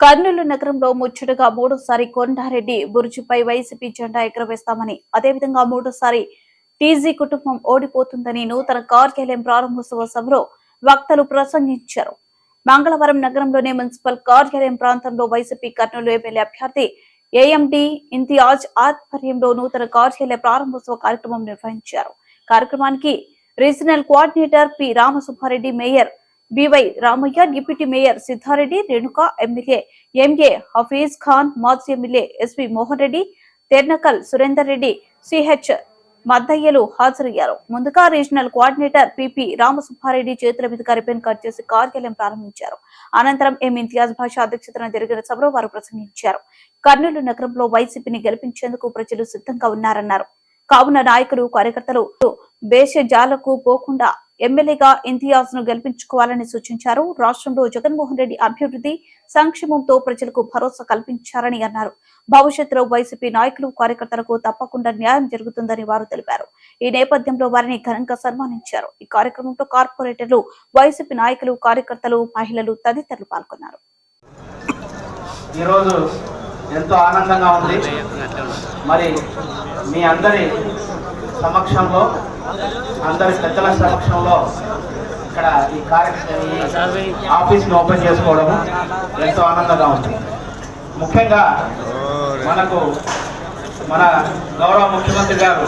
కర్నూలు నగరంలో ముచ్చటగా మూడోసారి కొండారెడ్డి బురుజుపై వైసీపీ జెండా ఎగురవేస్తామని అదేవిధంగా మూడోసారి టీజీ కుటుంబం ఓడిపోతుందని నూతన కార్యాలయం ప్రారంభోత్సవ సభలో వక్తలు ప్రసంగించారు. మంగళవారం నగరంలోని మున్సిపల్ కార్యాలయం ప్రాంతంలో వైసీపీ కర్నూలు ఎమ్మెల్యే అభ్యర్థి ఏఎండి ఇంతియాజ్ ఆధ్వర్యంలో నూతన కార్యాలయ ప్రారంభోత్సవ కార్యక్రమం నిర్వహించారు. కార్యక్రమానికి regional coordinator P Ramasubbareddy mayor BY Ramaiah deputy mayor Siddhareddy Renuka MLA MA Hafeez Khan మాజీ MLA SV Mohan Reddy Ternakal Surender Reddy CH మద్దయ్యలు హాజరయ్యారు. ముందుగా రీజనల్ కోఆర్డినేటర్ పిపి రామసుబ్బారెడ్డి చేతుల మీదుగా రిబన్ కట్ చేసి కార్యాలయం ప్రారంభించారు. అనంతరం ఎం ఇంతియాజ్ భాష అధ్యక్షతన జరిగిన సభలో వారు ప్రసంగించారు. కర్నూలు నగరంలో వైసీపీని గెలిపించేందుకు ప్రజలు సిద్ధంగా ఉన్నారన్నారు. కావున నాయకులు కార్యకర్తలు బేషజాలకు పోకుండా ఎమ్మెల్యేగా ఇంతియాజ్ను గెలిపించుకోవాలని సూచించారు. రాష్ట్రంలో జగన్మోహన్ రెడ్డి అభివృద్ధి సంక్షేమంతో ప్రజలకు భరోసా కల్పించారని అన్నారు. భవిష్యత్తులో వైసీపీ నాయకులు కార్యకర్తలకు తప్పకుండా న్యాయం జరుగుతుందని వారు తెలిపారు. ఈ నేపథ్యంలో వారిని ఘనంగా సన్మానించారు. ఈ కార్యక్రమంలో కార్పొరేటర్లు వైసీపీ నాయకులు కార్యకర్తలు మహిళలు తదితరులు పాల్గొన్నారు. ఈరోజు ఎంతో ఆనందంగా ఉంది. మరి మీ అందరి సమక్షంలో అందరి పెద్దల సమక్షంలో ఇక్కడ ఈ కార్యక్రమం ఆఫీస్ని ఓపెన్ చేసుకోవడము ఎంతో ఆనందంగా ఉంది. ముఖ్యంగా మనకు మన గౌరవ ముఖ్యమంత్రి గారు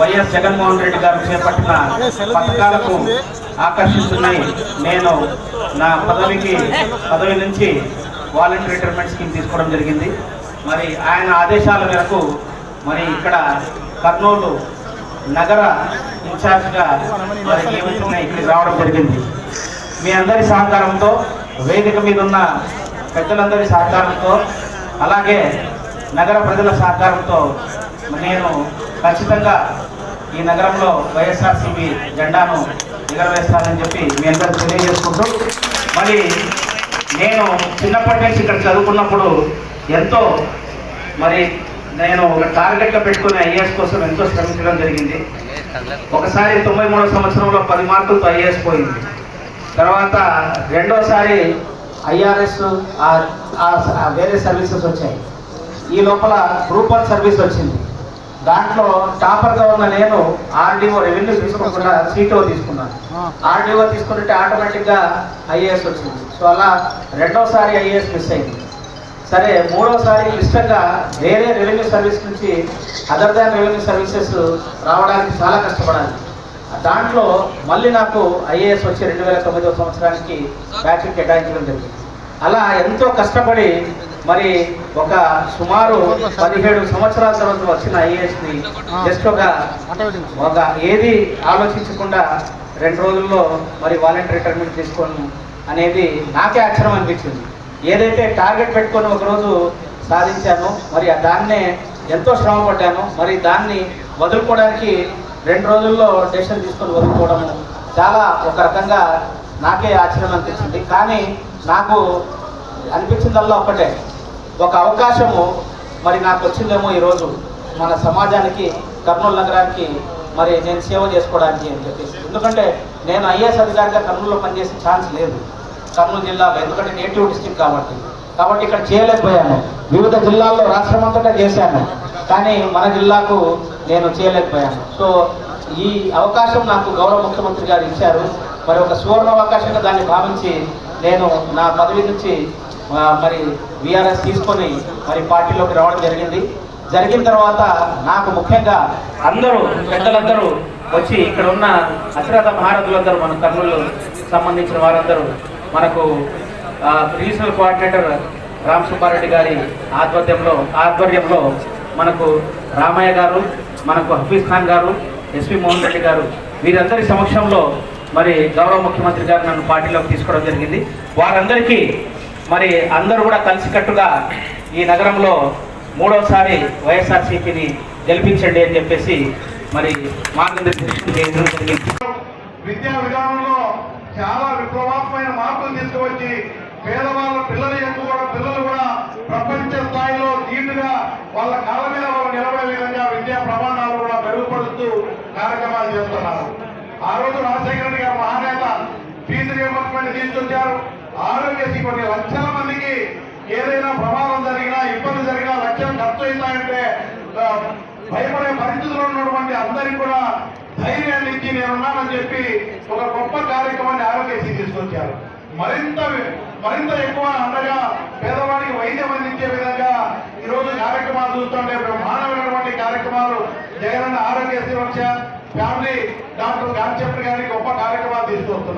వైఎస్ జగన్మోహన్ రెడ్డి గారు చేపట్టిన పథకాలకు ఆకర్షిస్తున్నాయి నేను నా పదవికి పదవి నుంచి వాలంటీర్ రిటైర్మెంట్ స్కీమ్ తీసుకోవడం జరిగింది. మరి ఆయన ఆదేశాల మేరకు మరి ఇక్కడ కర్నూలు నగర ఇన్ఛార్జ్గా మరి నియమితున్న ఇక్కడికి రావడం జరిగింది. మీ అందరి సహకారంతో వేదిక మీద ఉన్న పెద్దలందరి సహకారంతో అలాగే నగర ప్రజల సహకారంతో నేను ఖచ్చితంగా ఈ నగరంలో వైఎస్ఆర్సీపీ జెండాను ఎగరవేస్తానని చెప్పి మీ అందరూ తెలియజేసుకుంటూ మరి నేను చిన్నప్పటి నుంచి ఇక్కడ చదువుకున్నప్పుడు ఎంతో మరి నేను ఒక టార్గెట్గా పెట్టుకుని ఐఏఎస్ కోసం ఎంతో శ్రమించడం జరిగింది. ఒకసారి తొంభై మూడో సంవత్సరంలో పది మార్కులతో ఐఏఎస్ పోయింది. తర్వాత రెండోసారి ఐఆర్ఎస్ వేరే సర్వీసెస్ వచ్చాయి. ఈ లోపల గ్రూప్ వన్ సర్వీస్ వచ్చింది. దాంట్లో టాపర్గా ఉన్న నేను ఆర్డీఓ రెవెన్యూ తీసుకోకుండా సీటో తీసుకున్నాను. ఆర్డీఓ తీసుకుంటే ఆటోమేటిక్గా ఐఏఎస్ వచ్చింది. సో అలా రెండోసారి ఐఏఎస్ మిస్ అయింది. సరే మూడోసారి ఇష్టంగా వేరే రెవెన్యూ సర్వీస్ నుంచి అదర్ దాన్ రెవెన్యూ సర్వీసెస్ రావడానికి చాలా కష్టపడాలి. దాంట్లో మళ్ళీ నాకు ఐఏఎస్ వచ్చి రెండు వేల తొమ్మిదవ సంవత్సరానికి బ్యాచ్ కేటాయించడం జరిగింది. అలా ఎంతో కష్టపడి మరి ఒక సుమారు పదిహేడు సంవత్సరాల తర్వాత వచ్చిన ఐఏఎస్ని జస్ట్ ఒక ఒక ఏది ఆలోచించకుండా రెండు రోజుల్లో మరి వాలంటీర్ రిటైర్మెంట్ తీసుకోను అనేది నాకే ఆశ్చర్యం అనిపించింది. ఏదైతే టార్గెట్ పెట్టుకొని ఒకరోజు సాధించానో మరి ఆ దాన్నే ఎంతో శ్రమ పడ్డాను మరి దాన్ని వదులుకోవడానికి రెండు రోజుల్లో డెసిషన్ తీసుకొని వదులుకోవడము చాలా ఒక రకంగా నాకే ఆశ్చర్యం అనిపించింది. కానీ నాకు అనిపించిందల్లా ఒకటే ఒక అవకాశము మరి నాకు వచ్చిందేమో ఈరోజు మన సమాజానికి కర్నూలు నగరానికి మరి నేను సేవ చేసుకోవడానికి అని చెప్పేసి. ఎందుకంటే నేను ఐఏఎస్ అధికారిగా కర్నూలులో పనిచేసే ఛాన్స్ లేదు. కర్నూలు జిల్లాలో ఎందుకంటే నేటివ్ డిస్ట్రిక్ట్ కాబట్టి. కాబట్టి ఇక్కడ చేయలేకపోయాను. వివిధ జిల్లాల్లో రాష్ట్రం అంతటా చేశాను. కానీ మన జిల్లాకు నేను చేయలేకపోయాను. సో ఈ అవకాశం నాకు గౌరవ ముఖ్యమంత్రి గారు ఇచ్చారు. మరి ఒక సువర్ణ అవకాశంగా దాన్ని భావించి నేను నా పదవి నుంచి మరి విఆర్ఎస్ తీసుకొని మరి పార్టీలోకి రావడం జరిగింది. జరిగిన తర్వాత నాకు ముఖ్యంగా అందరూ పెద్దలందరూ వచ్చి ఇక్కడ ఉన్న అశ్రద్ధ మహారథులందరూ మన కర్నూలు సంబంధించిన వారందరూ మనకు రీజనల్ కోఆర్డినేటర్ రామ్ సుబ్బారెడ్డి గారి ఆధ్వర్యంలో ఆధ్వర్యంలో మనకు రామయ్య గారు మనకు హఫీజ్ ఖాన్ గారు ఎస్పి మోహన్ రెడ్డి గారు వీరందరి సమక్షంలో మరి గౌరవ ముఖ్యమంత్రి గారు నన్ను పార్టీలోకి తీసుకోవడం జరిగింది. వారందరికీ మరి అందరూ కూడా కలిసికట్టుగా ఈ నగరంలో మూడోసారి వైఎస్ఆర్సీపీని గెలిపించండి అని చెప్పేసి మరి మార్గనిర్దేశం చేయడం జరిగింది. విద్యా విధానంలో చాలా విప్లవాత్మైన మార్పులు తీసుకువచ్చి పేదవాళ్ళ పిల్లలు ఎక్కువ కూడా పిల్లలు కూడా ప్రపంచ స్థాయిలో ధీటుగా వాళ్ళ కాళ్ళ మీద వాళ్ళు నిలబడే విధంగా విద్యా ప్రమాణాలు కూడా మెరుగుపరుస్తూ కార్యక్రమాలు చేస్తున్నారు. ఆ రోజు రాజశేఖర గారు మహానేత ఫీజు రియంబర్స్మెంట్ తీసుకొచ్చారు. ఆరోగ్యశ్రీ కొన్ని లక్షల మందికి ఏదైనా ప్రమాదం జరిగినా ఇబ్బంది జరిగినా లక్ష్యం ఖర్చు అవుతాయంటే భయపడే పరిస్థితుల్లో ఉన్నటువంటి అందరికీ కూడా ధైర్యాన్ని ఇచ్చి నేనున్నానని చెప్పి ఒక గొప్ప కార్యక్రమాన్ని ఆరోగ్యశ్రీ తీసుకొచ్చారు. మరింత మరింత ఎక్కువ అండగా పేదవాడికి వైద్యం అందించే విధంగా ఈ రోజు కార్యక్రమాలు చూస్తుంటే బ్రహ్మాండమైనటువంటి కార్యక్రమాలు జగనన్న ఆరోగ్యశ్రీ వచ్చా ఫ్యామిలీ డాక్టర్ కాన్సెప్ట్ గారి గొప్ప కార్యక్రమాలు తీసుకొస్తున్నారు.